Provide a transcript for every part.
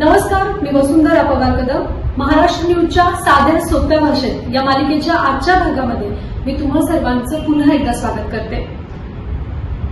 नमस्कार मी वसुंधरा पवार कदम. महाराष्ट्र न्यूजच्या साध्या सोप्या भाषेत या मालिकेच्या आजच्या भागामध्ये मी तुम्हा सर्वांचं पुन्हा एकदा स्वागत करते.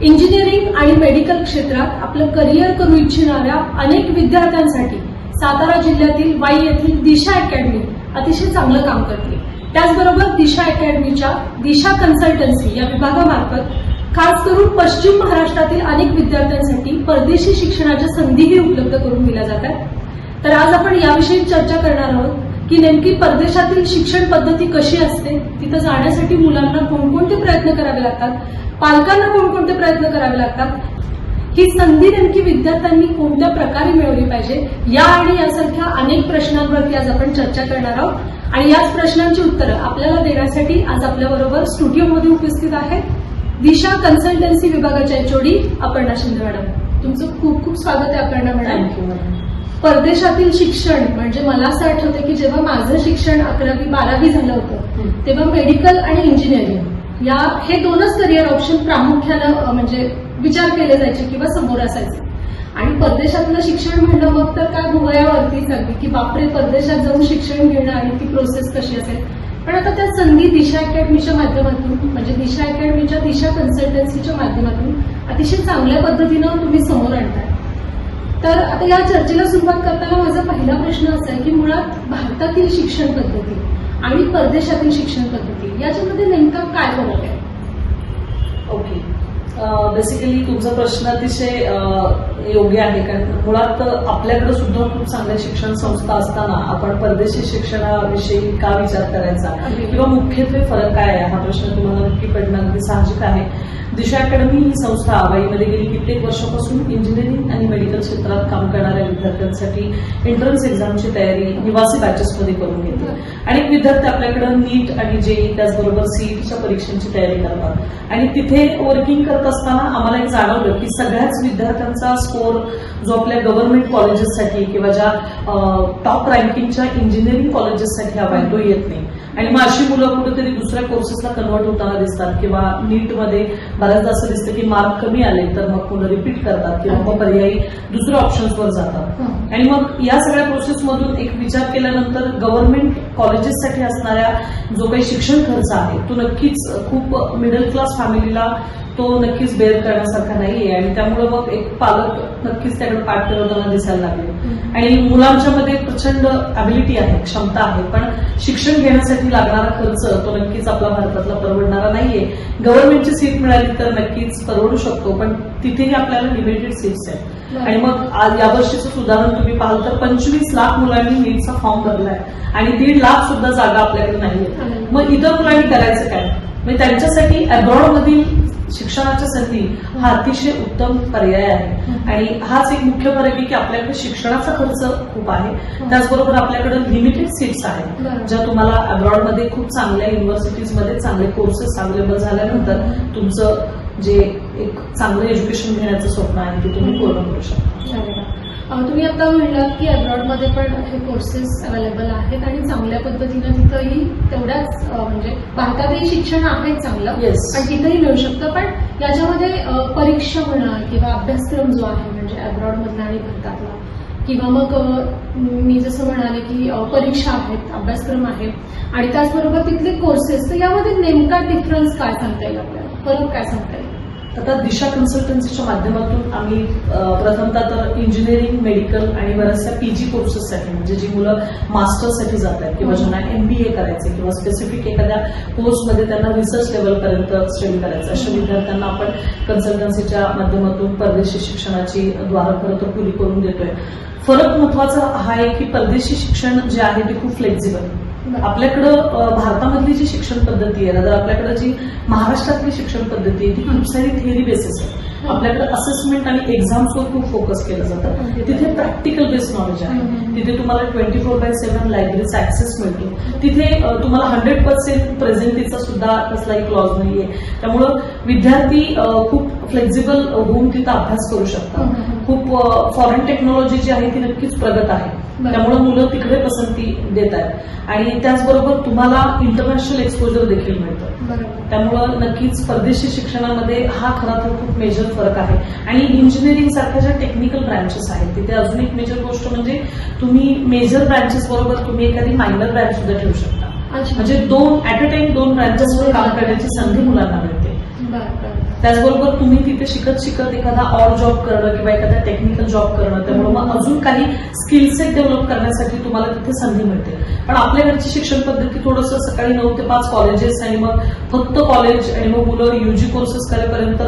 इंजिनिअरिंग आणि मेडिकल क्षेत्रात आपलं करिअर करू इच्छिणाऱ्या अनेक विद्यार्थ्यांसाठी सातारा जिल्ह्यातील वाई येथील दिशा अकॅडमी अतिशय चांगलं काम करते. त्याचबरोबर दिशा अकॅडमीच्या दिशा कन्सल्टन्सी या विभागामार्फत खास करून पश्चिम महाराष्ट्रातील अनेक विद्यार्थ्यांसाठी परदेशी शिक्षणाच्या संधीही उपलब्ध करून दिल्या जातात. तर आज आपण याविषयी चर्चा करणार आहोत की नेमकी परदेशातील शिक्षण पद्धती कशी असते तिथं जाण्यासाठी मुलांना कोणकोणते प्रयत्न करावे लागतात पालकांना कोणकोणते प्रयत्न करावे लागतात ही संधी नेमकी विद्यार्थ्यांनी कोणत्या प्रकारे मिळवली पाहिजे या आणि यासारख्या अनेक प्रश्नांवरती आज आपण चर्चा करणार आहोत. आणि याच प्रश्नांची उत्तरं आपल्याला देण्यासाठी आज आपल्याबरोबर स्टुडिओमध्ये उपस्थित आहेत दिशा कन्सल्टन्सी विभागाच्या एचओडी अपर्णा शिंदे मॅडम. तुमचं खूप खूप स्वागत आहे अपर्णा मॅडम. परदेशातील शिक्षण म्हणजे मला असं आठवतं की जेव्हा माझं शिक्षण अकरावी बारावी झालं होतं. तेव्हा मेडिकल आणि इंजिनिअरिंग या हे दोनच करिअर ऑप्शन प्रामुख्यानं म्हणजे विचार केले जायचे किंवा समोर असायचे. आणि परदेशातलं शिक्षण म्हणलं मग तर काय भुवयावरतीच अगदी की बापरे परदेशात जाऊन शिक्षण घेणं आणि ती प्रोसेस कशी असेल? पण आता त्या संधी दिशा अकॅडमीच्या माध्यमातून म्हणजे दिशा अकॅडमीच्या दिशा कन्सल्टन्सीच्या माध्यमातून अतिशय चांगल्या पद्धतीनं तुम्ही समोर आणताय. तर आता या चर्चेला सुरुवात करताना माझा पहिला प्रश्न असा आहे की मुळात भारतातील शिक्षण पद्धती आणि परदेशातील शिक्षण पद्धती याच्यामध्ये नेमका काय फरक आहे? ओके बेसिकली तुमचा प्रश्न अतिशय योग्य आहे. कारण मुळात आपल्याकडे सुद्धा खूप चांगल्या शिक्षण संस्था असताना आपण परदेशी शिक्षणाविषयी का विचार करायचा. किंवा मुख्यत्वे फरक काय आहे? हा प्रश्न तुम्हाला नक्की पडणं अगदी साहजिक आहे. दिशा अकॅडमी ही संस्था वाईमध्ये गेली कित्येक वर्षापासून इंजिनिअरिंग आणि मेडिकल क्षेत्रात काम करणाऱ्या विद्यार्थ्यांसाठी एंट्रन्स एक्झामची तयारी निवासी बॅचेसमध्ये करून घेते. अनेक विद्यार्थी आपल्याकडे नीट आणि जेई त्याचबरोबर सीईटीच्या परीक्षांची तयारी करतात. आणि तिथे वर्किंग करत असताना आम्हाला एक जाणवलं की सगळ्याच विद्यार्थ्यांचा स्कोर जो आपल्या गव्हर्नमेंट कॉलेजेससाठी किंवा ज्या टॉप रँकिंगच्या इंजिनिअरिंग कॉलेजेससाठी हवा आहे तो येत नाही. आणि मग अशी मुलं कुठेतरी दुसऱ्या कोर्सेसला कन्वर्ट होताना दिसतात किंवा नीटमध्ये बऱ्याचदा असं दिसतं की मार्क कमी आले तर मग मुलं रिपीट करतात किंवा मग पर्यायी दुसऱ्या ऑप्शन्सवर जातात. आणि मग या सगळ्या प्रोसेसमधून एक विचार केल्यानंतर गव्हर्नमेंट कॉलेजेससाठी असणाऱ्या जो काही शिक्षण खर्च आहे तो नक्कीच खूप मिडल क्लास फॅमिलीला तो नक्कीच बेअर करण्यासारखा नाहीये. आणि त्यामुळे मग एक पालक नक्कीच त्याकडे पाठ फिरवताना दिसायला लागले. आणि मुलांच्या मध्ये प्रचंड अबिलिटी आहे क्षमता आहे. पण शिक्षण घेण्यासाठी लागणारा खर्च तो नक्कीच आपला भारतातला परवडणारा नाहीये. गव्हर्नमेंटची सीट मिळाली तर नक्कीच परवडू शकतो पण तिथेही आपल्याला लिमिटेड सीट्स आहेत. आणि मग आज यावर्षीचं उदाहरण तुम्ही पाहाल तर पंचवीस लाख मुलांनी नीटचा फॉर्म भरलाय. आणि दीड लाख सुद्धा जागा आपल्याकडे नाहीये. मग इतर मुलांनी करायचं काय? म्हणजे त्यांच्यासाठी अब्रॉड मधील शिक्षणाच्या संधी हा अतिशय उत्तम पर्याय आहे. आणि हाच एक मुख्य फरक आहे की आपल्याकडे शिक्षणाचा खर्च खूप आहे. त्याचबरोबर आपल्याकडे लिमिटेड सीट्स आहेत. ज्या तुम्हाला अब्रॉडमध्ये खूप चांगल्या युनिव्हर्सिटीजमध्ये चांगले कोर्सेस अवेलेबल झाल्यानंतर तुमचं जे एक चांगलं एज्युकेशन घेण्याचं स्वप्न आहे ते तुम्ही पूर्ण करू शकता. तुम्ही आता म्हणलात की अब्रॉडमध्ये पण हे कोर्सेस अवेलेबल आहेत आणि चांगल्या पद्धतीनं तिथंही तेवढ्याच म्हणजे भारतातही शिक्षण आहे चांगलं. आणि तिथंही मिळू शकतं. पण याच्यामध्ये परीक्षा म्हणा किंवा अभ्यासक्रम जो आहे म्हणजे अब्रॉडमधला आणि भारतातला किंवा मग मी जसं म्हणाले की परीक्षा आहेत अभ्यासक्रम आहे आणि त्याचबरोबर तिथले कोर्सेस तर यामध्ये नेमका डिफरन्स काय सांगता येईल आपल्याला? फरक काय सांगता येईल? आता दिशा कन्सल्टन्सीच्या माध्यमातून आम्ही प्रथमतः तर इंजिनिअरिंग मेडिकल आणि बऱ्याचशा पीजी कोर्सेससाठी म्हणजे जी मुलं मास्टर्ससाठी जात आहेत किंवा ज्यांना एमबीए करायचे किंवा स्पेसिफिक एखाद्या कोर्समध्ये त्यांना रिसर्च लेवलपर्यंत स्टडी करायचं अशा विद्यार्थ्यांना आपण कन्सल्टन्सीच्या माध्यमातून परदेशी शिक्षणाची द्वारं खरं तर करून देतोय. फरक महत्त्वाचा हा आहे की परदेशी शिक्षण जे आहे ते खूप फ्लेक्झिबल आपल्याकडं भारतामधली जी शिक्षण पद्धती आहे ना आपल्याकडे जी महाराष्ट्रातली शिक्षण पद्धती आहे ती खूप सारी थिअरी बेसिस आहे आपल्याकडे असेसमेंट आणि एक्झाम्सवर खूप फोकस केलं जातं. तिथे प्रॅक्टिकल बेस्ड नॉलेज आहे. तिथे तुम्हाला ट्वेंटी फोर बाय सेव्हन लायब्ररीचा ऍक्सेस मिळतो तिथे तुम्हाला हंड्रेड पर्सेंट प्रेझेंटीचा सुद्धा कसलाही क्लॉज नाहीये. त्यामुळं विद्यार्थी खूप फ्लेक्झिबल होऊन तिथं अभ्यास करू शकतात. खूप फॉरेन टेक्नॉलॉजी जी आहे ती नक्कीच प्रगत आहे. त्यामुळे मुलं तिकडे पसंती देत आहेत आणि त्याचबरोबर तुम्हाला इंटरनॅशनल एक्सपोजर देखील मिळतं. त्यामुळं नक्कीच परदेशी शिक्षणामध्ये हा खरा तर खूप मेजर फरक आहे. आणि इंजिनिअरिंग सारख्या ज्या टेक्निकल ब्रँचेस आहेत तिथे अजून एक मेजर गोष्ट म्हणजे तुम्ही मेजर ब्रँचेस बरोबर तुम्ही एखादी मायनर ब्रँच सुद्धा ठेवू शकता. म्हणजे दोन ऍट अ टाइम दोन ब्रँचेसवर काम करण्याची संधी मुलांना मिळते. त्याचबरोबर तुम्ही तिथे शिकत शिकत एखादा ऑड जॉब करणं किंवा एखादा टेक्निकल जॉब करणं त्यामुळे मग अजून काही स्किल सेट डेव्हलप करण्यासाठी तुम्हाला तिथे संधी मिळते. पण आपल्या घरची शिक्षण पद्धती थोडंसं सकाळी नऊ ते पाच कॉलेजेस आणि मग फक्त कॉलेज आणि मग मुलं युजी कोर्सेस करेपर्यंत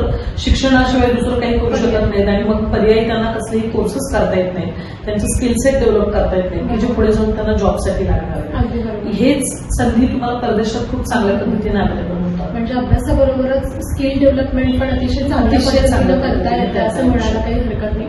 शिक्षणाशिवाय दुसरं काही करू शकत नाहीत आणि मग पर्यायी त्यांना कसलेही कोर्सेस करता येत नाहीत. त्यांचे स्किल सेट डेव्हलप करता येत नाही की जे पुढे जाऊन त्यांना जॉबसाठी लागणार. हेच संधी तुम्हाला परदेशात खूप चांगल्या पद्धतीने अवेलेबल म्हणजे अभ्यासाबरोबरच स्किल डेव्हलपमेंट पण अतिशय चांगल्या चांगल्या करता येतं असं म्हणायला काही हरकत नाही.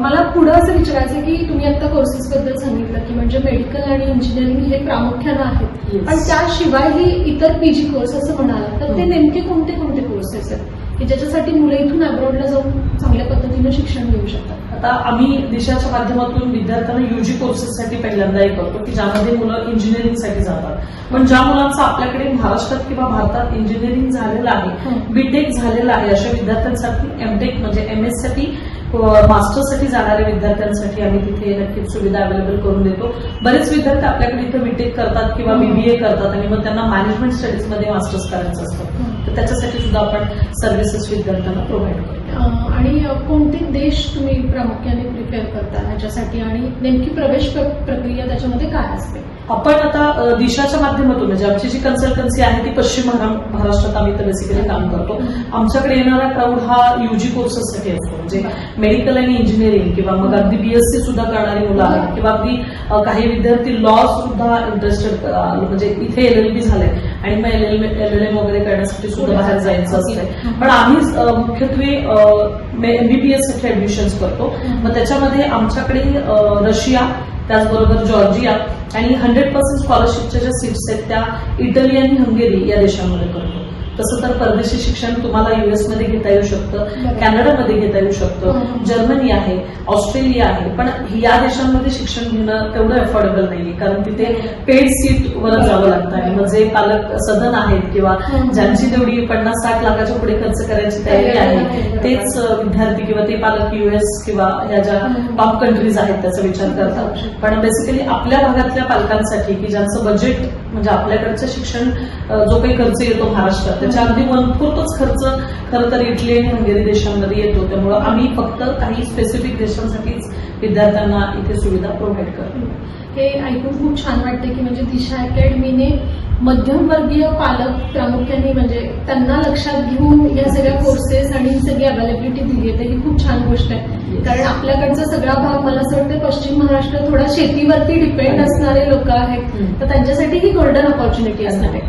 मला पुढं असं विचारायचं की तुम्ही आता कोर्सेस बद्दल सांगितलं की म्हणजे मेडिकल आणि इंजिनिअरिंग हे प्रामुख्यानं आहेत. पण त्याशिवायही इतर पीजी कोर्स असं म्हणाला तर ते हं. नेमके कोणते कोणते कोर्सेस आहेत? की ज्याच्यासाठी मुलं इथून अब्रॉडला जाऊन चांगल्या पद्धतीनं शिक्षण घेऊ शकतात? आता आम्ही दिशाच्या माध्यमातून विद्यार्थ्यांना युजी कोर्सेससाठी पहिल्यांदा हे करतो की ज्यामध्ये मुलं इंजिनिअरिंगसाठी जातात पण ज्या मुलांचं आपल्याकडे महाराष्ट्रात किंवा भारतात इंजिनिअरिंग झालेलं आहे. बीटेक झालेलं आहे अशा विद्यार्थ्यांसाठी एमटेक म्हणजे एम एससाठी मास्टरसाठी जाणाऱ्या विद्यार्थ्यांसाठी आम्ही तिथे नक्कीच सुविधा अवेलेबल करून देतो बरेच विद्यार्थी आपल्याकडे इथं बीटेक करतात किंवा. बीबीए करतात आणि मग त्यांना मॅनेजमेंट स्टडीजमध्ये मास्टर्स करायचं असतं. तर त्याच्यासाठी सुद्धा आपण सर्व्हिसेस विद्यार्थ्यांना प्रोव्हाइड करतो आणि कोणते देश तुम्ही प्रामुख्याने प्रिपेअर करता ह्याच्यासाठी? आणि नेमकी प्रवेश प्र- प्रक्रिया त्याच्यामध्ये काय असते? आपण आता दिशाच्या माध्यमातून म्हणजे आमची जी कन्सल्टन्सी आहे ती पश्चिम महाराष्ट्रात आम्ही तर बेसिकली काम करतो. आमच्याकडे येणारा क्राऊड हा युजी कोर्सेससाठी असतो. म्हणजे मेडिकल आणि इंजिनिअरिंग किंवा मग अगदी बीएससी सुद्धा करणारी मुलं आहेत किंवा अगदी काही विद्यार्थी लॉ सुद्धा इंटरेस्टेड म्हणजे इथे एल एल बी झाले आणि मग एल एल एल एम वगैरे करण्यासाठी सुद्धा बाहेर जायचं असतंय. पण आम्ही मुख्यत्वे एमबीबीएससाठी ऍडमिशन्स करतो. मग त्याच्यामध्ये आमच्याकडे रशिया त्याचबरोबर जॉर्जिया आणि हंड्रेड पर्सेंट स्कॉलरशिपच्या ज्या सीट्स आहेत त्या इटली आणि हंगेरी या देशांमध्ये करतो तसं तर परदेशी शिक्षण तुम्हाला युएसमध्ये घेता येऊ शकतं. कॅनडामध्ये घेता येऊ शकतं. जर्मनी आहे ऑस्ट्रेलिया आहे पण या देशांमध्ये शिक्षण घेणं तेवढं अफोर्डेबल नाहीये कारण तिथे पेड सीट वरच जावं लागतं आणि मग जे पालक सदन आहेत किंवा. ज्यांची तेवढी पन्नास साठ लाखाच्या पुढे खर्च करायची तयारी आहे तेच विद्यार्थी किंवा ते पालक युएस किंवा ह्या ज्या. टॉप कंट्रीज आहेत त्याचा विचार करतात पण बेसिकली आपल्या भागातल्या पालकांसाठी की ज्यांचं बजेट म्हणजे आपल्याकडचं शिक्षण जो काही खर्च येतो महाराष्ट्रात त्याच्या अगदी मनपूर्तच खर्च खरं तर इटली आणि हंगेरी देशांमध्ये येतो. त्यामुळं आम्ही फक्त काही स्पेसिफिक देशांसाठीच विद्यार्थ्यांना इथे सुविधा प्रोव्हाइड करतो. हे ऐकून खूप छान वाटते की म्हणजे दिशा अकॅडमीने मध्यमवर्गीय पालक प्रामुख्याने म्हणजे त्यांना लक्षात घेऊन या सगळ्या कोर्सेस आणि सगळी अवेलेबिलिटी दिली आहे. ही खूप छान गोष्ट आहे. कारण आपल्याकडचा सगळा भाग मला असं वाटतं पश्चिम महाराष्ट्र थोडा शेतीवरती डिपेंड असणारे लोक आहेत. तर त्यांच्यासाठी ही गोल्डन ऑपॉर्च्युनिटी असणार आहे.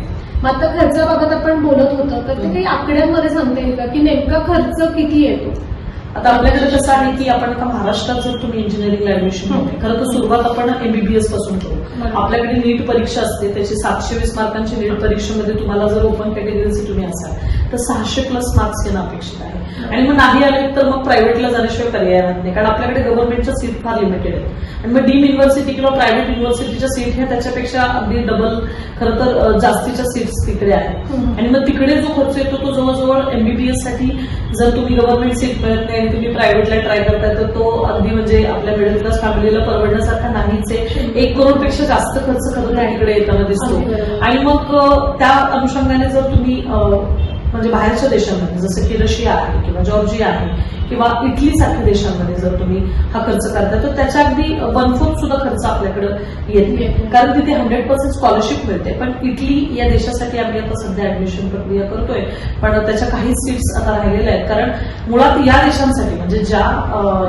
मग आता खर्चाबाबत आपण बोलत होतो तर ते काही आकड्यांमध्ये सांगता येईल का? की नेमका खर्च किती येतो? आता आपल्याकडे कसं आहे की आपण आता महाराष्ट्रात जर तुम्ही इंजिनिअरिंगला ऍडमिशन. होते खरं तर सुरुवात आपण एमबीबीएसपासून करू. आपल्याकडे नीट परीक्षा असते त्याची सातशे वीस मार्कांची नीट परीक्षेमध्ये तुम्हाला जर ओपन कॅटेगरीचे तुम्ही असाल तर सहाशे प्लस मार्क्स घेणं अपेक्षित आहे. आणि मग नाही आले तर मग प्रायव्हेटला जाण्याशिवाय पर्याय राहत नाही. कारण आपल्याकडे गव्हर्नमेंटच्या सीट फार लिमिटेड आहेत. आणि मग डीम युनिव्हर्सिटी किंवा प्रायव्हेट युनिव्हर्सिटीच्या सीट ह्या त्याच्यापेक्षा अगदी डबल खरं तर जास्तीच्या सीट्स तिकडे आहेत. आणि मग तिकडे जो खर्च येतो तो जवळजवळ एमबीबीएससाठी जर तुम्ही गव्हर्नमेंट सीट मिळत नाही आणि तुम्ही प्रायव्हेटला ट्राय करताय तर तो अगदी म्हणजे आपल्या मिडल क्लास फॅमिलीला परवडण्यासारखा नाहीच आहे. एक करोडपेक्षा जास्त खर्च खरं तिकडे येताना दिसतो. आणि मग त्या अनुषंगाने जर तुम्ही म्हणजे बाहेरच्या देशांमध्ये जसं की रशिया आहे किंवा जॉर्जिया आहे किंवा इटली सारख्या देशांमध्ये जर तुम्ही हा खर्च करता तर त्याच्या अगदी वन फोर्थ सुद्धा खर्च आपल्याकडे येते. कारण तिथे हंड्रेड पर्सेंट स्कॉलरशिप मिळते. पण इटली या देशासाठी आम्ही आता सध्या ऍडमिशन प्रक्रिया करतोय. पण त्याच्या काही सीट्स आता राहिलेल्या आहेत. कारण मुळात या देशांसाठी म्हणजे ज्या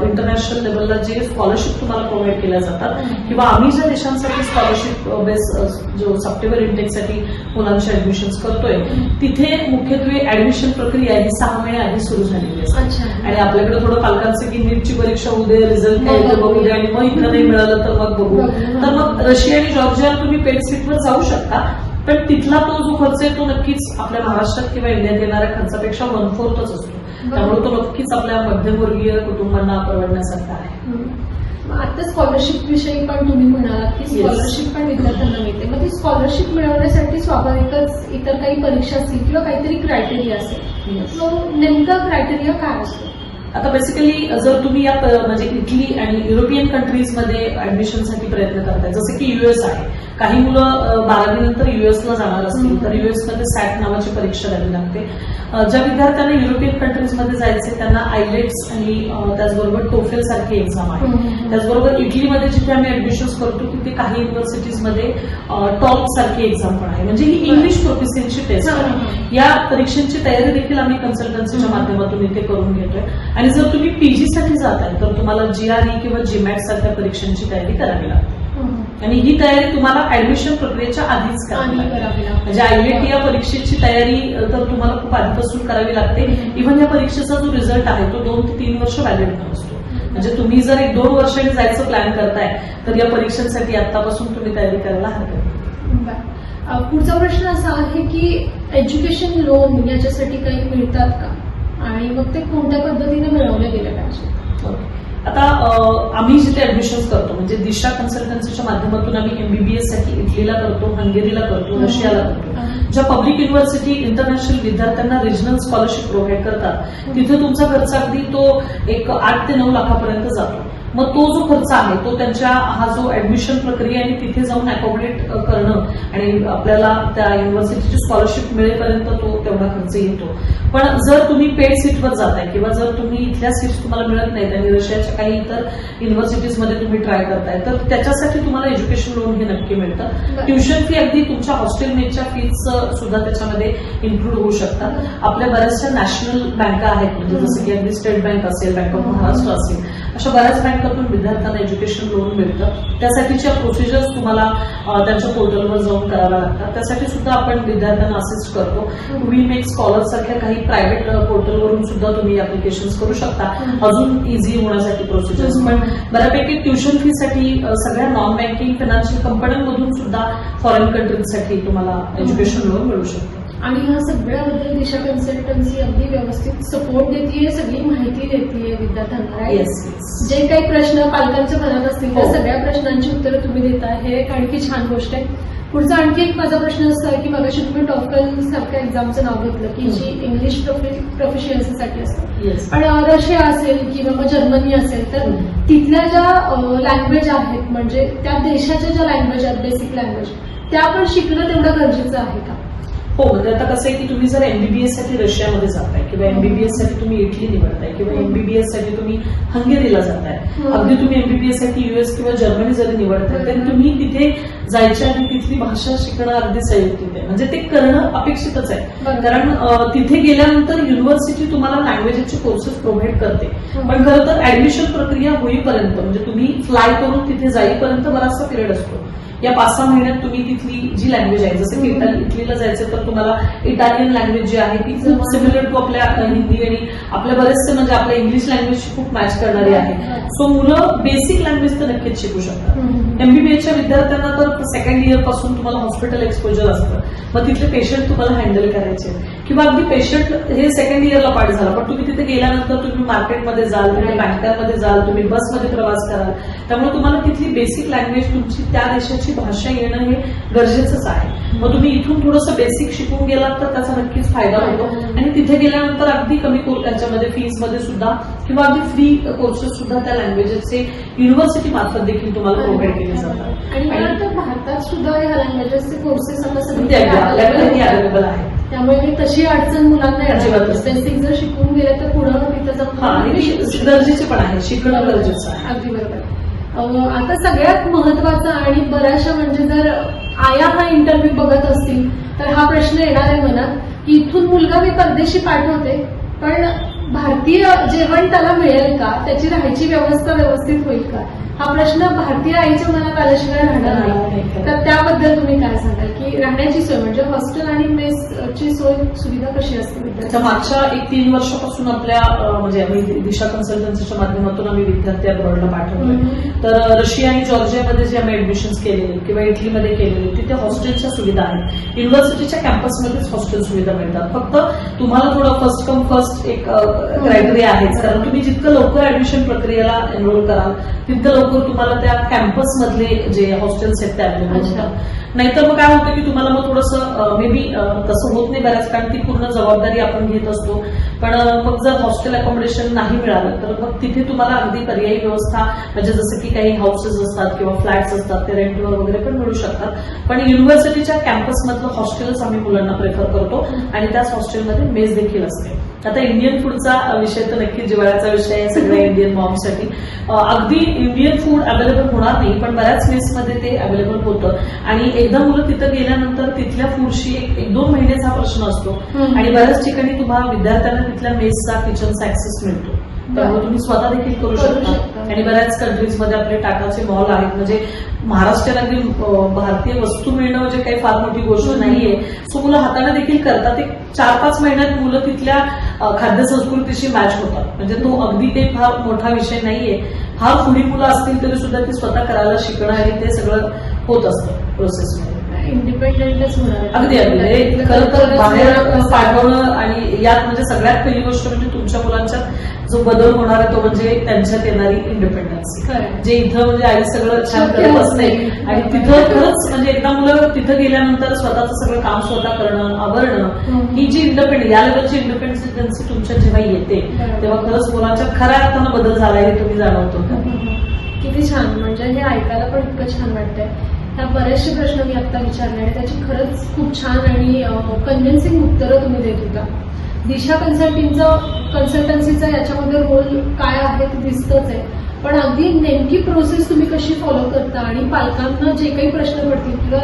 इंटरनॅशनल लेवलला जे स्कॉलरशिप तुम्हाला प्रोव्हाइड केल्या जातात किंवा आम्ही ज्या देशांसाठी स्कॉलरशिप बेस जो सप्टेंबर इंटेकसाठी मुलांचे ऍडमिशन करतोय तिथे मुख्यत्वे ऍडमिशन प्रक्रिया ही सहा महिने आधी सुरू झालेली असते. अच्छा. आणि आपल्याकडे थोडं पालकांचं की नीटची परीक्षा होऊ दे रिझल्ट काय येतो बघू दे आणि मग इथं नाही मिळालं तर मग बघू. तर मग रशिया आणि जॉर्जिया तुम्ही पेड सीटवर जाऊ शकता. पण तिथला तो जो खर्च आहे तो नक्कीच आपल्या महाराष्ट्रात किंवा इंडियात येणाऱ्या खर्चापेक्षा वन फोर्थच असतो. त्यामुळे तो नक्कीच आपल्या मध्यमवर्गीय कुटुंबांना परवडण्यासारखा आहे. आता स्कॉलरशिप विषयी पण तुम्ही म्हणालात की. स्कॉलरशिप पण विद्यार्थ्यांना मिळते. मग ती स्कॉलरशिप मिळवण्यासाठी स्वाभाविकच इतर काही परीक्षा असतील किंवा काहीतरी क्रायटेरिया असेल. नेमका क्रायटेरिया काय असतो? आता बेसिकली जर तुम्ही या म्हणजे इटली आणि युरोपियन कंट्रीजमध्ये ऍडमिशनसाठी प्रयत्न करताय जसं की युएस आहे काही मुलं अ, बारावीनंतर युएसला जाणार असतील. तर युएसमध्ये सॅट नावाची परीक्षा द्यावी लागते ज्या विद्यार्थ्यांना युरोपियन कंट्रीजमध्ये जायचे त्यांना आयलेट्स आणि अ, त्याचबरोबर टोफेल सारखी एक्झाम आहे. त्याचबरोबर इटलीमध्ये जिथे आम्ही ऍडमिशन करतो तिथे काही युनिव्हर्सिटीजमध्ये टॉप सारखी एक्झाम पण आहे म्हणजे ही इंग्लिश प्रोफिशियन्सी टेस्ट आहे. या परीक्षेची तयारी देखील आम्ही कन्सल्टन्सीच्या. माध्यमातून इथे करून घेतोय आणि जर तुम्ही पीजी साठी जाताय तर तुम्हाला जीआरई किंवा जीमॅट सारख्या परीक्षांची तयारी करावी लागते. आणि ही तयारी तुम्हाला ऍडमिशन प्रक्रियेच्या आधीच करावी. म्हणजे आयलेट या परीक्षेची तयारी तर तुम्हाला खूप आधीपासून करावी लागते. इव्हन या परीक्षेचा जो रिझल्ट आहे तो दोन ते तीन वर्ष व्हॅलिड नसतो. म्हणजे तुम्ही जर एक दोन वर्षांनी जायचं प्लॅन करताय तर या परीक्षांसाठी आतापासून तुम्ही तयारी करायला हरकत पुढचा प्रश्न असा आहे की एज्युकेशन लोन याच्यासाठी काही मिळतात का? आणि मग ते कोणत्या पद्धतीने मिळवले गेले पाहिजे. आता आम्ही जिथे ऍडमिशन करतो म्हणजे दिशा कन्सल्टन्सीच्या माध्यमातून आम्ही एमबीबीएससाठी इटलीला करतो हंगेरीला करतो रशियाला करतो. ज्या पब्लिक युनिव्हर्सिटी इंटरनॅशनल विद्यार्थ्यांना रिजनल स्कॉलरशिप प्रोव्हाइड करतात तिथे तुमचा खर्च अगदी तो एक आठ ते नऊ लाखापर्यंत जातो. मग तो जो खर्च आहे तो त्यांच्या हा जो ऍडमिशन प्रक्रिया आणि तिथे जाऊन अकॉमोडेट करणं आणि आपल्याला त्या युनिव्हर्सिटीची स्कॉलरशिप मिळेपर्यंत तो तेवढा खर्च येतो. पण जर तुम्ही पेड सीटवर जाताय किंवा जर तुम्ही इथल्या सीट्स तुम्हाला मिळत नाहीत आणि रशियाच्या काही इतर युनिव्हर्सिटीजमध्ये तुम्ही ट्राय करताय तर त्याच्यासाठी तुम्हाला एज्युकेशन लोन हे नक्की मिळतं. ट्युशन फी अगदी तुमच्या हॉस्टेल मेटच्या फीज सुद्धा त्याच्यामध्ये इन्क्लूड होऊ शकतात. आपल्या बऱ्याचशा नॅशनल बँका आहेत म्हणजे जसं की अगदी स्टेट बँक असेल बँक ऑफ महाराष्ट्र असेल. अशा बऱ्याच बँकातून विद्यार्थ्यांना एज्युकेशन लोन मिळतं. त्यासाठीच्या प्रोसिजर्स तुम्हाला त्यांच्या पोर्टलवर जाऊन कराव्या लागतात. त्यासाठी सुद्धा आपण विद्यार्थ्यांना असिस्ट करतो. वी मेक स्कॉलर सारख्या काही प्रायव्हेट पोर्टलवरून सुद्धा तुम्ही अप्लिकेशन करू शकता. अजून इझी होण्यासाठी प्रोसिजर्स पण बऱ्यापैकी ट्युशन फी साठी सगळ्या नॉन बँकिंग फायनान्शियल कंपन्यांमधून सुद्धा फॉरेन कंट्रीजसाठी तुम्हाला एज्युकेशन लोन मिळू शकतं. आणि ह्या सगळ्याबद्दल दिशा कन्सल्टन्सी अगदी व्यवस्थित सपोर्ट देते सगळी माहिती देते विद्यार्थ्यांना. जे काही प्रश्न पालकांच्या मनात असतील त्या हो. सगळ्या प्रश्नांची उत्तरं तुम्ही देताय. हे एक आणखी छान गोष्ट आहे. पुढचा आणखी एक माझा प्रश्न असा आहे की मगाशी तुम्ही टॉफल सारख्या एक्झामचं नाव घेतलं की जी इंग्लिश प्रोफिशियन्सीसाठी असतं. पण रशिया असेल किंवा मग जर्मनी असेल तर. तिथल्या ज्या लँग्वेज आहेत म्हणजे त्या देशाच्या ज्या लँग्वेज आहेत बेसिक लँग्वेज त्या पण शिकणं तेवढं गरजेचं आहे का? हो म्हणजे आता कसं आहे की तुम्ही जर एमबीबीएससाठी रशियामध्ये जाताय किंवा एमबीबीएससाठी तुम्ही इटली निवडताय किंवा एमबीबीएससाठी तुम्ही हंगेरीला जाताय. अगदी तुम्ही एमबीबीएससाठी युएस किंवा जर्मनी जरी निवडताय तरी. तुम्ही तिथे जायच्या आधी तिथली भाषा शिकणं अगदी संयुक्त आहे म्हणजे ते करणं अपेक्षितच आहे. कारण तिथे गेल्यानंतर युनिव्हर्सिटी तुम्हाला लँग्वेजचे कोर्सेस प्रोव्हाइड करते. पण खरं तर ऍडमिशन प्रक्रिया होईपर्यंत म्हणजे तुम्ही फ्लाय करून तिथे जाईपर्यंत बराचसा पिरियड असतो या पाच सहा महिन्यात तुम्ही तिथली जी लँग्वेज आहे जसं की इटलीला जायचं तर तुम्हाला इटालियन लँग्वेज जी आहे ती. सिमिलर टू आपल्या हिंदी आणि आपल्या बरेचसे म्हणजे आपल्या इंग्लिश लँग्वेजशी खूप मॅच करणारी आहे. सो मुलं बेसिक लँग्वेज तर नक्कीच शिकू शकतात. एमबीबीएसच्या विद्यार्थ्यांना तर सेकंड इयरपासून तुम्हाला हॉस्पिटल एक्सपोजर असतं मग तिथले पेशंट तुम्हाला हँडल करायचे किंवा अगदी पेशंट हे सेकंड इयरला पाठ झाला पण तुम्ही तिथे गेल्यानंतर तुम्ही मार्केटमध्ये जाल तुम्ही. बँकांमध्ये जाल तुम्ही बसमध्ये प्रवास कराल त्यामुळे तुम्हाला तिथली बेसिक लँग्वेज तुमची त्या देशाची भाषा येणं हे गरजेचंच आहे. मग तुम्ही इथून थोडंसं बेसिक शिकून गेलात तर त्याचा नक्कीच फायदा होतो. आणि तिथे गेल्यानंतर अगदी कमी त्याच्यामध्ये फीसमध्ये सुद्धा किंवा अगदी फ्री कोर्सेस सुद्धा त्या लँग्वेजेसचे युनिव्हर्सिटी मार्फत देखील तुम्हाला प्रोव्हाइड केले जातात. आणि भारतात सुद्धा ह्या लँग्वेजेसचे कोर्सेस अवेलेबल आहे त्यामुळे तशी अडचण मुलांना अजिबात. बेसिक जर शिकून गेले तर पुढं गरजेचे पण आहे. शिकणं गरजेचं आहे. अगदी बरोबर. आता सगळ्यात महत्त्वाचा आणि बऱ्याचशा म्हणजे जर आया हा इंटरव्ह्यू बघत असतील तर हा प्रश्न येणार आहे मनात की इथून मुलगा मी परदेशी पाठवते पण भारतीय जेवण त्याला मिळेल का? त्याची राहायची व्यवस्था व्यवस्थित होईल का? हा प्रश्न भारतीय आईच्या मनात आल्याशिवाय राहणार नाही. तर त्याबद्दल तुम्ही काय सांगाल? की राहण्याची सोय म्हणजे हॉस्टेल आणि मेसची सोय सुविधा कशी असते मागच्या एक तीन वर्षापासून आपल्या म्हणजे आम्ही दिशा कन्सल्टन्सीच्या माध्यमातून आम्ही विद्यार्थी अब्रॉडला पाठवतोय. हम्म. तर रशिया आणि जॉर्जियामध्ये जे आम्ही ऍडमिशन केलेले किंवा इटलीमध्ये केलेले तिथे हॉस्टेलच्या सुविधा आहेत. युनिव्हर्सिटीच्या कॅम्पसमध्येच हॉस्टेल सुविधा मिळतात. फक्त तुम्हाला थोडं फर्स्ट कम फर्स्ट एक क्रायटेरिया आहेच. कारण तुम्ही जितकं लवकर ऍडमिशन प्रक्रियेला एनरोल कराल तितकं लवकर तुम्हाला त्या कॅम्पस मधले जे हॉस्टेल्स आहेत ते अवेलेबल अच्छा. होतात नाहीतर मग काय होतं की तुम्हाला मग थोडंसं मे बी तसं होत नाही बऱ्याच कारण ती पूर्ण जबाबदारी आपण घेत असतो. पण मग जर हॉस्टेल अकोमोडेशन नाही मिळालं तर मग तिथे तुम्हाला अगदी पर्यायी व्यवस्था म्हणजे जसं की काही हाऊसेस असतात किंवा फ्लॅट्स असतात ते रेंटवर वगैरे पण मिळू शकतात. पण युनिव्हर्सिटीच्या कॅम्पसमधलं हॉस्टेलच आम्ही मुलांना प्रेफर करतो आणि त्याच हॉस्टेलमध्ये मेस देखील असते. आता इंडियन फूडचा विषय तर नक्की जिव्हाळ्याचा विषय आहे सगळ्या इंडियन मॉमसाठी अगदी इंडियन फूड अवेलेबल होणार नाही पण बऱ्याच मेसमध्ये ते अवेलेबल होतं. आणि एकदा मुलं तिथं गेल्यानंतर तिथल्या फूडशी एक एक दोन महिन्याचा प्रश्न असतो. आणि बऱ्याच ठिकाणी तुम्हाला विद्यार्थ्यांना तिथल्या मेसचा किचनचा ऍक्सेस मिळतो. त्यामुळे तुम्ही स्वतः देखील करू शकता. आणि बऱ्याच कंट्रीजमध्ये आपले टाटाचे मॉल आहेत. म्हणजे महाराष्ट्रात अगदी अं, भारतीय वस्तू मिळणं म्हणजे काही फार मोठी गोष्ट. नाहीये. सो मुलं हाताने देखील करतात. एक चार पाच महिन्यात मुलं तिथल्या खाद्य संस्कृतीशी मॅच होतात. म्हणजे तो अगदी काही फार मोठा विषय नाहीये. फार पुढी मुलं असतील तरी सुद्धा ती स्वतः करायला शिकणं आणि ते सगळं होत असतं. प्रोसेसमध्ये इंडिपेंडेंटच होणार अगदी अगदी. हे खरं तर बाहेर पाठवणं आणि यात म्हणजे सगळ्यात पहिली गोष्ट म्हणजे तुमच्या मुलांच्यात जो बदल होणार आहे तो म्हणजे त्यांच्यात येणारी इंडिपेंडन्स. जे इथं म्हणजे आई सगळं छान करत असते नाही. आणि तिथं खरंच म्हणजे एकदा मुलं तिथं गेल्यानंतर स्वतःचं सगळं काम स्वतः करणं आवरणं हम्म. ही जी इंडिपेंडन्स या लेवलची इंडिपेंडन्स तुमच्या जेव्हा येते. तेव्हा खरंच मुलांच्या खऱ्या अर्थानं बदल झालाय हे तुम्ही जाणवतो. किती छान. म्हणजे हे ऐकायला पण इतकं छान वाटतंय. ह्या बरेचसे प्रश्न मी आता विचारले आणि त्याची खरंच खूप छान आणि कन्व्हिन्सिंग उत्तरं तुम्ही देत होता. दिशा कन्सल्टिंगचं कन्सल्टन्सीचा याच्यामध्ये रोल काय आहे ते दिसतच आहे. पण अगदी नेमकी प्रोसेस तुम्ही कशी फॉलो करता आणि पालकांना जे काही प्रश्न पडतील किंवा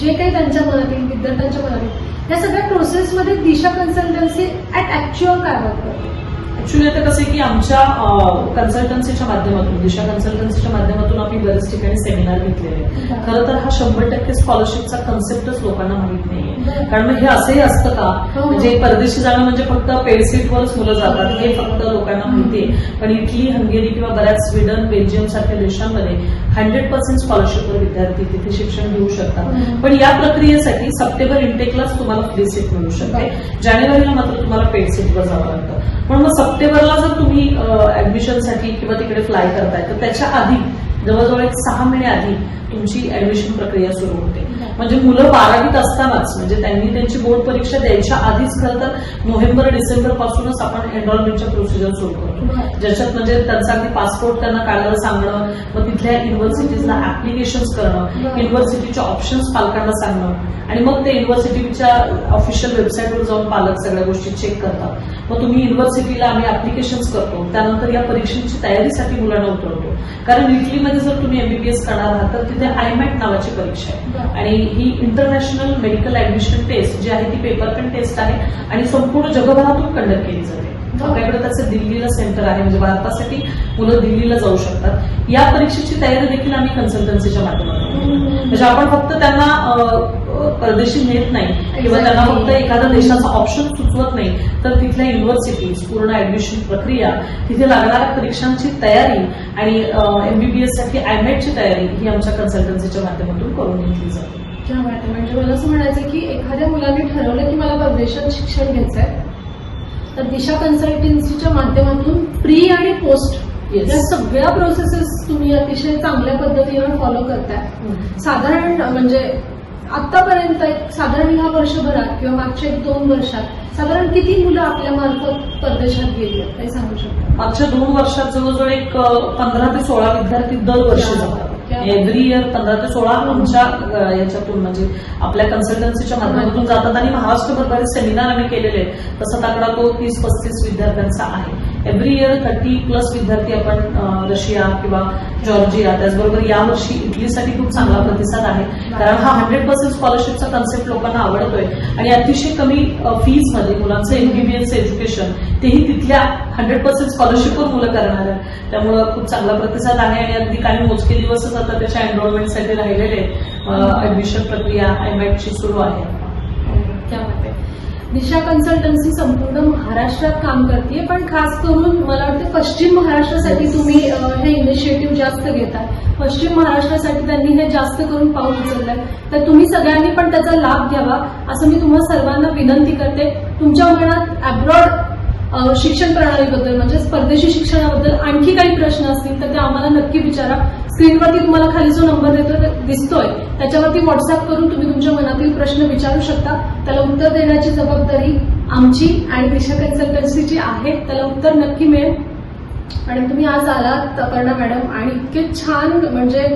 जे काही त्यांच्या मनात येईल विद्यार्थ्यांच्या मनात येईल या सगळ्या प्रोसेसमध्ये दिशा कन्सल्टन्सी ऍट ऍक्च्युअल काय वाटतं ऍक्च्युली आता कसं की आमच्या कन्सल्टन्सीच्या माध्यमातून दिशा कन्सल्टन्सीच्या माध्यमातून आम्ही बरेच ठिकाणी सेमिनार घेतलेले. खरं तर हा शंभर टक्के स्कॉलरशिपचा कन्सेप्टच लोकांना माहीत नाहीये. कारण मग हे असंही असतं का? हो. म्हणजे परदेशी जाणं म्हणजे फक्त पेड सीटवरच मुलं जातात. हे फक्त लोकांना माहितीये. पण इटली हंगेरी किंवा बऱ्याच स्वीडन बेल्जियम सारख्या देशांमध्ये हंड्रेड पर्सेंट स्कॉलरशिपवर विद्यार्थी तिथे शिक्षण घेऊ शकतात. पण या प्रक्रियेसाठी सप्टेंबर इंटेकलाच तुम्हाला फ्री सीट मिळू शकते. जानेवारीला मात्र तुम्हाला पेड सीटवर जावं लागतं. पण मग सप्टेंबरला जर तुम्ही ऍडमिशनसाठी किंवा तिकडे फ्लाय करताय तर त्याच्या आधी जवळजवळ एक सहा महिने आधी तुमची ऍडमिशन प्रक्रिया सुरू होते. म्हणजे मुलं बारावीत असतानाच म्हणजे त्यांनी त्यांची बोर्ड परीक्षा द्यायच्या आधीच खरं तर नोव्हेंबर डिसेंबर पासूनच आपण एनरोलमेंटच्या प्रोसिजर सुरू करतो. ज्याच्यात म्हणजे त्यांचा अगदी पासपोर्ट त्यांना काढायला सांगणं मग तिथल्या युनिव्हर्सिटीजला ऍप्लिकेशन करणं. युनिव्हर्सिटीचे ऑप्शन्स पालकांना सांगणं. आणि मग ते युनिव्हर्सिटीच्या ऑफिशियल वेबसाईटवर जाऊन पालक सगळ्या गोष्टी चेक करतात. मग तुम्ही युनिव्हर्सिटीला आम्ही ऍप्लिकेशन करतो. त्यानंतर या परीक्षेची तयारीसाठी मुलांना उतरवतो. कारण इटलीमध्ये जर तुम्ही एमबीबीएस करणार आहात तर तिथे आयमॅट नावाची परीक्षा आहे. आणि ही इंटरनॅशनल मेडिकल ऍडमिशन टेस्ट जी आहे ती पेपर पेन टेस्ट आहे आणि संपूर्ण जगभरातून कंडक्ट केली जाते आपल्याकडे त्याचं दिल्लीला सेंटर आहे म्हणजे भारतासाठी मुलं दिल्लीला जाऊ शकतात. या परीक्षेची तयारी देखील आम्ही कन्सल्टन्सीच्या माध्यमातून. म्हणजे आपण फक्त त्यांना परदेशी नेत नाही किंवा त्यांना फक्त एखाद्या देशाचा ऑप्शन सुचवत नाही तर तिथल्या युनिव्हर्सिटीज पूर्ण ऍडमिशन प्रक्रिया तिथे लागणाऱ्या परीक्षांची तयारी आणि एमबीबीएससाठी आयमॅटची तयारी ही आमच्या कन्सल्टन्सीच्या माध्यमातून करून घेतली जाते. म्हणजे मला असं म्हणायचं की एखाद्या मुलाने ठरवलं की मला परदेशात शिक्षण घ्यायचंय तर दिशा कन्सल्टन्सीच्या माध्यमातून प्री आणि पोस्ट Yes. या सगळ्या प्रोसेसेस तुम्ही अतिशय चांगल्या पद्धतीनं फॉलो करताय. साधारण म्हणजे आतापर्यंत एक साधारण ह्या वर्षभरात किंवा मागच्या एक दोन वर्षात साधारण किती मुलं आपल्या मार्फत परदेशात गेली आहेत? काही सांगू शकता? मागच्या दोन वर्षात जवळजवळ एक पंधरा ते सोळा विद्यार्थी दरवर्षी जातात. एव्हरी इयर पंधरा ते सोळा आमच्या याच्यातून म्हणजे आपल्या कन्सल्टन्सीच्या माध्यमातून जातात. आणि महाराष्ट्रभर बरेच सेमिनार आम्ही केलेले आहेत. तसा आकडा तो तीस पस्तीस विद्यार्थ्यांचा आहे. एव्हरी इयर थर्टी प्लस विद्यार्थी आपण रशिया किंवा जॉर्जिया त्याचबरोबर यावर्षी इटलीसाठी खूप चांगला प्रतिसाद आहे. कारण हा हंड्रेड पर्सेंट स्कॉलरशिपचा कन्सेप्ट लोकांना आवडतोय. आणि अतिशय कमी फीजमध्ये मुलांचं एमबीबीएस एज्युकेशन तेही तिथल्या हंड्रेड पर्सेंट स्कॉलरशिपवर मुलं करणार आहेत. त्यामुळं खूप चांगला प्रतिसाद आहे आणि अगदी काही मोजके दिवसच आता त्याच्या एनरोलमेंटसाठी राहिलेले ऍडमिशन प्रक्रिया आयमॅटची सुरू आहे. दिशा कन्सल्टन्सी संपूर्ण महाराष्ट्रात काम करते पण खास करून मला वाटतं पश्चिम महाराष्ट्रासाठी तुम्ही हे इनिशिएटिव्ह जास्त घेताय. पश्चिम महाराष्ट्रासाठी त्यांनी हे जास्त करून पाऊल उचललंय. तर तुम्ही सगळ्यांनी पण त्याचा लाभ घ्यावा असं मी तुम्हा सर्वांना विनंती करते. तुमच्या मनात अब्रॉड शिक्षण प्रणालीबद्दल म्हणजे परदेशी शिक्षणाबद्दल आणखी काही प्रश्न असतील तर ते आम्हाला नक्की विचारा. स्क्रीनवरती तुम्हाला खाली जो नंबर देतो दिसतोय. त्याच्यावरती व्हॉट्सअप करून तुम्ही तुमच्या मनातील प्रश्न विचारू शकता. त्याला उत्तर देण्याची जबाबदारी आमची आणि दिशा कन्सल्टन्सीची आहे. त्याला उत्तर नक्की मिळेल. आणि तुम्ही आज आलात अपर्णा मॅडम आणि इतके छान म्हणजे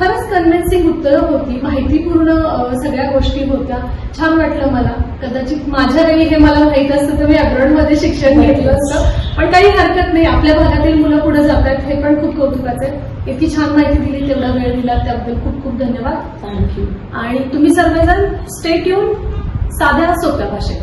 खरंच कन्व्हिन्सिंग उत्तरं होती. माहितीपूर्ण सगळ्या गोष्टी होत्या. छान वाटलं मला. कदाचित माझ्या वेळी हे मला माहीत असतं तर मी अब्रॉडमध्ये शिक्षण घेतलं असतं. पण काही हरकत नाही. आपल्या भागातील मुलं पुढे जात आहेत हे पण खूप कौतुकाचं आहे. इतकी छान माहिती दिली तेवढा वेळ दिला त्याबद्दल खूप खूप धन्यवाद. थँक्यू आणि तुम्ही सर्वजण स्टेट येऊन साध्या सोप्या भाषेत.